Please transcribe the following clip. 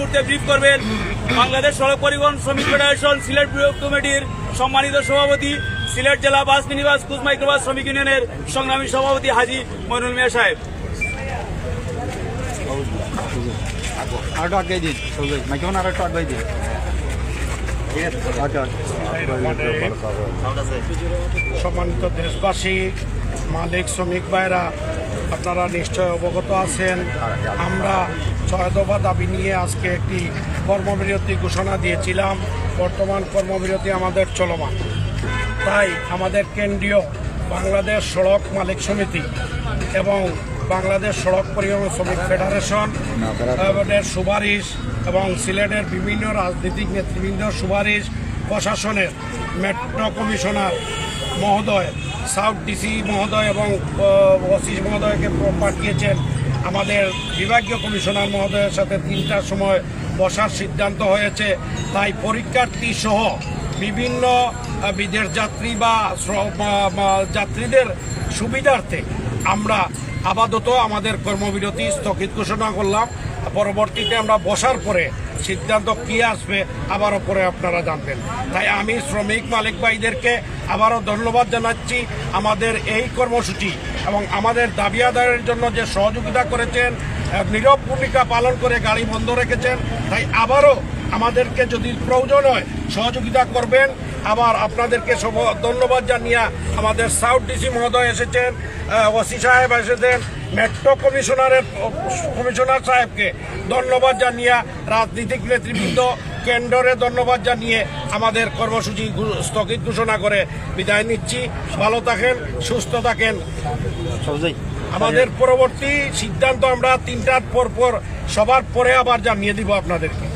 মুহূর্তে ব্রিফ করবেন। বাংলাদেশ সড়ক পরিবহন শ্রমিক ফেডারেশন, সিলেট বিভাগ কমিটির সম্মানিত সভাপতি, সিলেট জেলা বাস মিনিবাস, কুচ মাইক্রোবাস শ্রমিক ইউনিয়নের সংগ্রামী সভাপতি হাজি মইনুল মিয়া সাহেব। সম্মানিত দেশবাসী, মালিক, শ্রমিক ভাইরা, আপনারা নিশ্চয় অবগত আছেন। আমরা দফা দাবি নিয়ে আজকে একটি কর্মবিরতি ঘোষণা দিয়েছিলাম। বর্তমান কর্মবিরতি আমাদের চলমান। তাই আমাদের কেন্দ্রীয় বাংলাদেশ সড়ক মালিক সমিতি এবং বাংলাদেশ সড়ক পরিবহন শ্রমিক ফেডারেশন সুপারিশ এবং সিলেটের বিভিন্ন রাজনৈতিক নেতৃবৃন্দ সুপারিশ, প্রশাসনের মেট্রো কমিশনার মহোদয়, সাউথ ডিসি মহোদয় এবং ওসি মহোদয়কে পাঠিয়েছেন। আমাদের বিভাগীয় কমিশনার মহোদয়ের সাথে তিনটার সময় বসার সিদ্ধান্ত হয়েছে। তাই পরীক্ষার্থী সহ বিভিন্ন বিদেশ যাত্রী বা যাত্রীদের সুবিধার্থে আমরা আপাতত আমাদের কর্মবিরতি স্থগিত ঘোষণা করলাম। পরবর্তীতে আমরা বসার পরে সিদ্ধান্ত কি আসবে আবারও পরে আপনারা জানবেন। তাই আমি শ্রমিক মালিক ভাইদেরকে আবারও ধন্যবাদ জানাচ্ছি। আমাদের এই কর্মসূচি এবং আমাদের দাবি আদায়ের জন্য যে সহযোগিতা করেছেন নীরব ভূমিকা পালন করে গাড়ি বন্ধ রেখেছেন, তাই আবারও আমাদেরকে যদি প্রয়োজন হয় সহযোগিতা করবেন। আবার আপনাদেরকে সব ধন্যবাদ জানিয়ে আমাদের সাউথ ডিসি মহোদয় এসেছেন ওসি সাহেব এসেছেন মেট্রো কমিশনারের কমিশনার সাহেবকে ধন্যবাদ জানিয়ে রাজনীতিক নেতৃবৃন্দ কেন্দ্রে ধন্যবাদ জানিয়ে আমাদের কর্মসূচি স্থগিত ঘোষণা করে বিদায় নিচ্ছি। ভালো থাকেন সুস্থ থাকেন। আমাদের পরবর্তী সিদ্ধান্ত আমরা তিনটার পর পর সবার পরে আবার জানিয়ে দিব আপনাদেরকে।